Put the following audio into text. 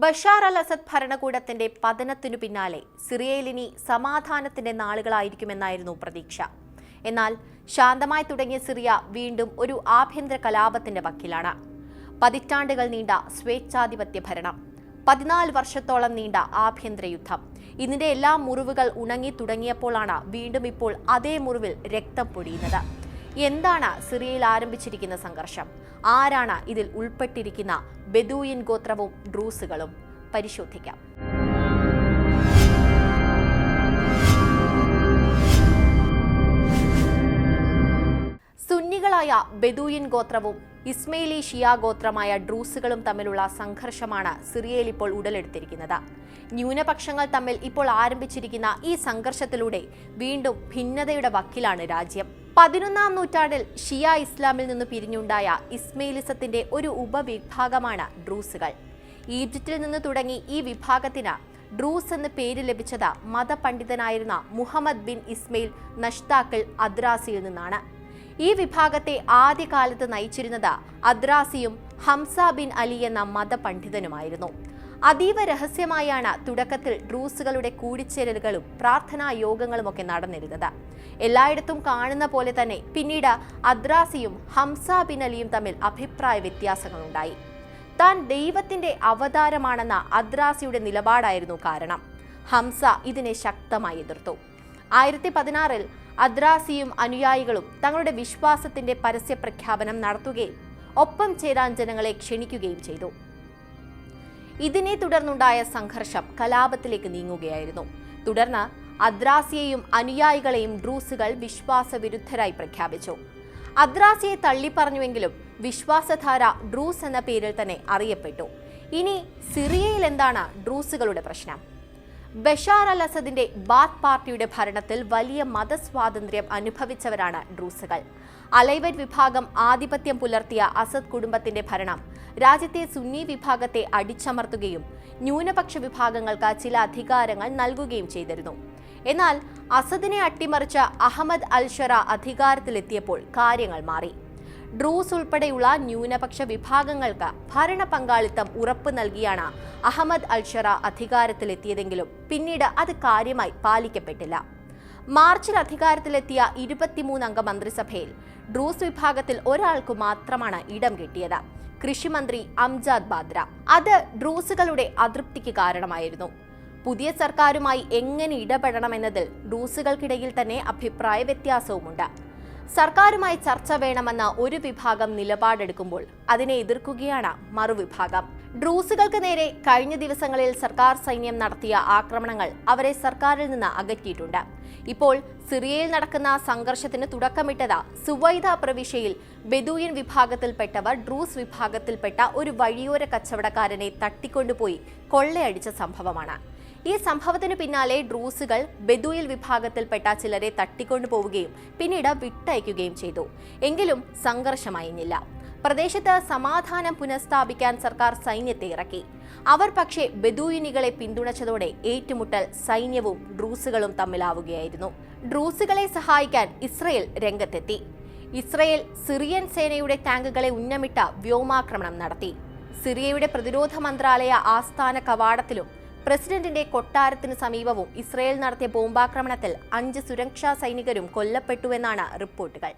Bashar al Asad ഭരണകൂടത്തിന്റെ പതനത്തിനു പിന്നാലെ സിറിയയിലിനി സമാധാനത്തിന്റെ നാളുകളായിരിക്കുമെന്നായിരുന്നു പ്രതീക്ഷ. എന്നാൽ ശാന്തമായി തുടങ്ങിയ സിറിയ വീണ്ടും ഒരു ആഭ്യന്തര കലാപത്തിന്റെ വക്കിലാണ്. പതിറ്റാണ്ടുകൾ നീണ്ട സ്വേച്ഛാധിപത്യ ഭരണം പതിനാല് വർഷത്തോളം നീണ്ട ആഭ്യന്തര യുദ്ധം ഇതിന്റെ എല്ലാ മുറിവുകൾ ഉണങ്ങി തുടങ്ങിയപ്പോഴാണ് വീണ്ടും ഇപ്പോൾ അതേ മുറിവിൽ രക്തം പൊടിയുന്നത് എന്താണ് സിറിയയിൽ ആരംഭിച്ചിരിക്കുന്ന സംഘർഷം? ആരാണ് ഇതിൽ ഉൾപ്പെട്ടിരിക്കുന്ന ബെദൂയിൻ ഗോത്രവും ഡ്രൂസുകളും പരിശോധിക്കാം. സുന്നികളായ ബെദൂയിൻ ഗോത്രവും ഇസ്മയിലി ഷിയ ഗോത്രമായ ഡ്രൂസുകളും തമ്മിലുള്ള സംഘർഷമാണ് സിറിയയിൽ ഇപ്പോൾ ഉടലെടുത്തിരിക്കുന്നത്. ന്യൂനപക്ഷങ്ങൾ തമ്മിൽ ഇപ്പോൾ ആരംഭിച്ചിരിക്കുന്ന ഈ സംഘർഷത്തിലൂടെ വീണ്ടും ഭിന്നതയുടെ വക്കിലാണ് രാജ്യം. പതിനൊന്നാം നൂറ്റാണ്ടിൽ ഷിയ ഇസ്ലാമിൽ നിന്ന് പിരിഞ്ഞുണ്ടായ ഇസ്മയിലിസത്തിന്റെ ഒരു ഉപവിഭാഗമാണ് ഡ്രൂസുകൾ. ഈജിപ്തിൽ നിന്ന് തുടങ്ങി ഈ വിഭാഗത്തിന് ഡ്രൂസ് എന്ന പേര് ലഭിച്ചത് മതപണ്ഡിതനായിരുന്ന മുഹമ്മദ് ബിൻ ഇസ്മയിൽ നഷ്താക്കൾ അദ്രാസിയിൽ നിന്നാണ്. ഈ വിഭാഗത്തെ ആദ്യകാലത്ത് നയിച്ചിരുന്നത് അദ്രാസിയും ഹംസ ബിൻ അലി എന്ന മതപണ്ഡിതനുമായിരുന്നു. അതീവ രഹസ്യമായാണ് തുടക്കത്തിൽ ഡ്രൂസുകളുടെ കൂടിച്ചേരലുകളും പ്രാർത്ഥനാ യോഗങ്ങളുമൊക്കെ നടന്നിരുന്നത്. എല്ലായിടത്തും കാണുന്ന പോലെ തന്നെ പിന്നീട് അദ്രാസിയും ഹംസ ബിൻ അലിയും തമ്മിൽ അഭിപ്രായ വ്യത്യാസങ്ങളുണ്ടായി. താൻ ദൈവത്തിന്റെ അവതാരമാണെന്ന അദ്രാസിയുടെ നിലപാടായിരുന്നു കാരണം. ഹംസ ഇതിനെ ശക്തമായി എതിർത്തു. ആയിരത്തി പതിനാറിൽ അദ്രാസിയും അനുയായികളും തങ്ങളുടെ വിശ്വാസത്തിന്റെ പരസ്യ പ്രഖ്യാപനം നടത്തുകയും ഒപ്പം ചേരാൻ ജനങ്ങളെ ക്ഷണിക്കുകയും ചെയ്തു. ഇതിനെ തുടർന്നുണ്ടായ സംഘർഷം കലാപത്തിലേക്ക് നീങ്ങുകയായിരുന്നു. തുടർന്ന് അദ്രാസിയെയും അനുയായികളെയും ഡ്രൂസുകൾ വിശ്വാസവിരുദ്ധരായി പ്രഖ്യാപിച്ചു. അദ്രാസിയെ തള്ളിപ്പറഞ്ഞുവെങ്കിലും വിശ്വാസധാര ഡ്രൂസ് എന്ന പേരിൽ തന്നെ അറിയപ്പെട്ടു. ഇനി സിറിയയിൽ എന്താണ് ഡ്രൂസുകളുടെ പ്രശ്നം? ബഷാർ അൽ അസദിന്റെ ബാത്ത് പാർട്ടിയുടെ ഭരണത്തിൽ വലിയ മതസ്വാതന്ത്ര്യം അനുഭവിച്ചവരാണ് ഡ്രൂസുകൾ. അലൈവറ്റ് വിഭാഗം ആധിപത്യം പുലർത്തിയ അസദ് കുടുംബത്തിന്റെ ഭരണം രാജ്യത്തെ സുന്നി വിഭാഗത്തെ അടിച്ചമർത്തുകയും ന്യൂനപക്ഷ വിഭാഗങ്ങൾക്ക് ചില അധികാരങ്ങൾ നൽകുകയും ചെയ്തിരുന്നു. എന്നാൽ അസദിനെ അട്ടിമറിച്ച അഹമ്മദ് അൽഷറ അധികാരത്തിലെത്തിയപ്പോൾ കാര്യങ്ങൾ മാറി. ഡ്രൂസ് ഉൾപ്പെടെയുള്ള ന്യൂനപക്ഷ വിഭാഗങ്ങൾക്ക് ഭരണ പങ്കാളിത്തം ഉറപ്പ് നൽകിയാണ് അഹമ്മദ് അൽഷറ അധികാരത്തിലെത്തിയതെങ്കിലും പിന്നീട് അത് കാര്യമായി പാലിക്കപ്പെട്ടില്ല. മാർച്ചിൽ അധികാരത്തിലെത്തിയ ഇരുപത്തിമൂന്നംഗ മന്ത്രിസഭയിൽ ഡ്രൂസ് വിഭാഗത്തിൽ ഒരാൾക്കു മാത്രമാണ് ഇടം കിട്ടിയത്. കൃഷിമന്ത്രി അംജാദ് ബാദ്ര. അത് ഡ്രൂസുകളുടെ അതൃപ്തിക്ക് കാരണമായിരുന്നു. പുതിയ സർക്കാരുമായി എങ്ങനെ ഇടപെടണമെന്നതിൽ ഡ്രൂസുകൾക്കിടയിൽ തന്നെ അഭിപ്രായ വ്യത്യാസവുമുണ്ട്. സർക്കാരുമായി ചർച്ച വേണമെന്ന ഒരു വിഭാഗം നിലപാടെടുക്കുമ്പോൾ അതിനെ എതിർക്കുകയാണ് മറുവിഭാഗം. ഡ്രൂസുകൾക്ക് നേരെ കഴിഞ്ഞ ദിവസങ്ങളിൽ സർക്കാർ സൈന്യം നടത്തിയ ആക്രമണങ്ങൾ അവരെ സർക്കാരിൽ നിന്ന് അകറ്റിയിട്ടുണ്ട്. ഇപ്പോൾ സിറിയയിൽ നടക്കുന്ന സംഘർഷത്തിന് തുടക്കമിട്ടത് സുവൈദ പ്രവിശ്യയിൽ ബെദൂയൻ വിഭാഗത്തിൽപ്പെട്ടവർ ഡ്രൂസ് വിഭാഗത്തിൽപ്പെട്ട ഒരു വഴിയോര കച്ചവടക്കാരനെ തട്ടിക്കൊണ്ടുപോയി കൊള്ളയടിച്ച സംഭവമാണ്. ഈ സംഭവത്തിന് പിന്നാലെ ഡ്രൂസുകൾ ബെദുയിൽ വിഭാഗത്തിൽപ്പെട്ട ചിലരെ തട്ടിക്കൊണ്ടുപോവുകയും പിന്നീട് വിട്ടയക്കുകയും ചെയ്തു. എങ്കിലും സംഘർഷമായിരുന്നില്ല. പ്രദേശത്ത് സമാധാനം പുനഃസ്ഥാപിക്കാൻ സർക്കാർ സൈന്യത്തെ ഇറക്കി. അവർ പക്ഷേ ബെദൂയിനികളെ പിന്തുണച്ചതോടെ ഏറ്റുമുട്ടൽ സൈന്യവും ഡ്രൂസുകളും തമ്മിലാവുകയായിരുന്നു. ഡ്രൂസുകളെ സഹായിക്കാൻ ഇസ്രയേൽ രംഗത്തെത്തി. ഇസ്രയേൽ സിറിയൻ സേനയുടെ ടാങ്കുകളെ ഉന്നമിട്ട വ്യോമാക്രമണം നടത്തി. സിറിയയുടെ പ്രതിരോധ മന്ത്രാലയ ആസ്ഥാന കവാടത്തിലും പ്രസിഡന്റിന്റെ കൊട്ടാരത്തിന് സമീപവും ഇസ്രയേൽ നടത്തിയ ബോംബാക്രമണത്തിൽ അഞ്ച് സുരക്ഷാ സൈനികരും കൊല്ലപ്പെട്ടുവെന്നാണ് റിപ്പോർട്ടുകൾ.